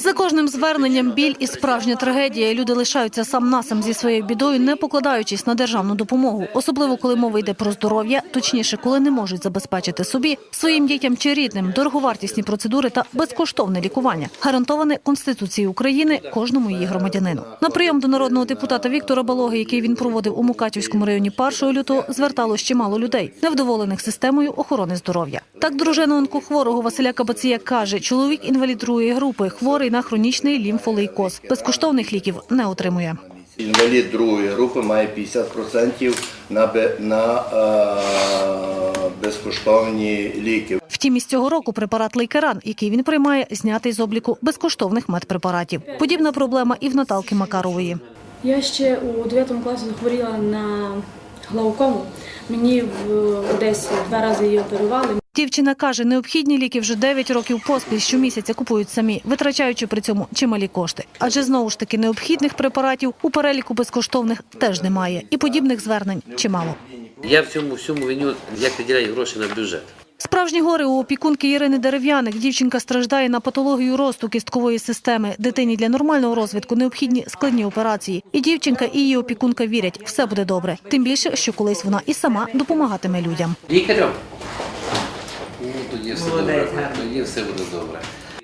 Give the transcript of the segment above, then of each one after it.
За кожним зверненням біль і справжня трагедія. Люди лишаються сам на сам зі своєю бідою, не покладаючись на державну допомогу, особливо коли мова йде про здоров'я, точніше, коли не можуть забезпечити собі, своїм дітям чи рідним дороговартісні процедури та безкоштовне лікування, гарантоване Конституцією України кожному її громадянину. На прийом до народного депутата Віктора Балоги, який він проводив у Мукачівському районі 1 лютого, зверталось чимало людей, невдоволених системою охорони здоров'я. Так, дружина онкохворого Василя Кабація каже, чоловік інвалід другої групи, хворий на хронічний лімфолейкоз. Безкоштовних ліків не отримує. Інвалід другої групи має 50% на, бе- на е, безкоштовні ліки. Втім, із цього року препарат Лейкеран, який він приймає, знятий з обліку безкоштовних медпрепаратів. Подібна проблема і в Наталки Макарової. Я ще у 9 класі захворіла на глаукому. Мені в десь два рази її оперували. Дівчина каже, необхідні ліки вже 9 років поспіль щомісяця купують самі, витрачаючи при цьому чималі кошти. Адже знову ж таки необхідних препаратів у переліку безкоштовних теж немає, і подібних звернень чимало. Я в цьому всьому виню, як виділяють гроші на бюджет. Справжні гори у опікунки Ірини Дерев'яник. Дівчинка страждає на патологію росту кісткової системи. Дитині для нормального розвитку необхідні складні операції. І дівчинка, і її опікунка вірять, все буде добре. Тим більше, що колись вона і сама допомагатиме людям. Лікарем? Ну, тоді все добре. Тоді все буде добре.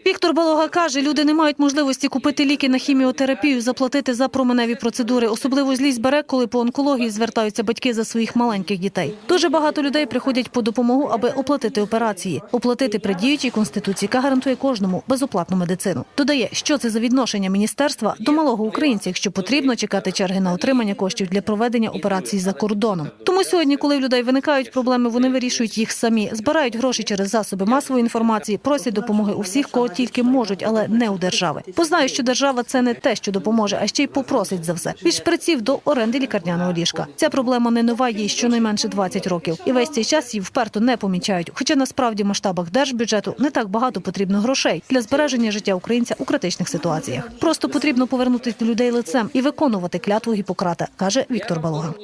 Віктор Балога каже, люди не мають можливості купити ліки на хіміотерапію, заплатити за променеві процедури. Особливо злість бере, коли по онкології звертаються батьки за своїх маленьких дітей. Дуже багато людей приходять по допомогу, аби оплатити операції, оплатити при діючій конституції, яка гарантує кожному безоплатну медицину. Додає, що це за відношення міністерства до малого українця, якщо потрібно чекати черги на отримання коштів для проведення операцій за кордоном. Тому сьогодні, коли в людей виникають проблеми, вони вирішують їх самі, збирають гроші через засоби масової інформації, просять допомоги у всіх, кого тільки можуть, але не у держави. Бо знають, що держава це не те, що допоможе, а ще й попросить за все. Від шприців до оренди лікарняного ліжка. Ця проблема не нова, їй щонайменше 20 років. І весь цей час її вперто не помічають. Хоча насправді в масштабах держбюджету не так багато потрібно грошей для збереження життя українця у критичних ситуаціях. Просто потрібно повернутися до людей лицем і виконувати клятву Гіппократа, каже Віктор Балога.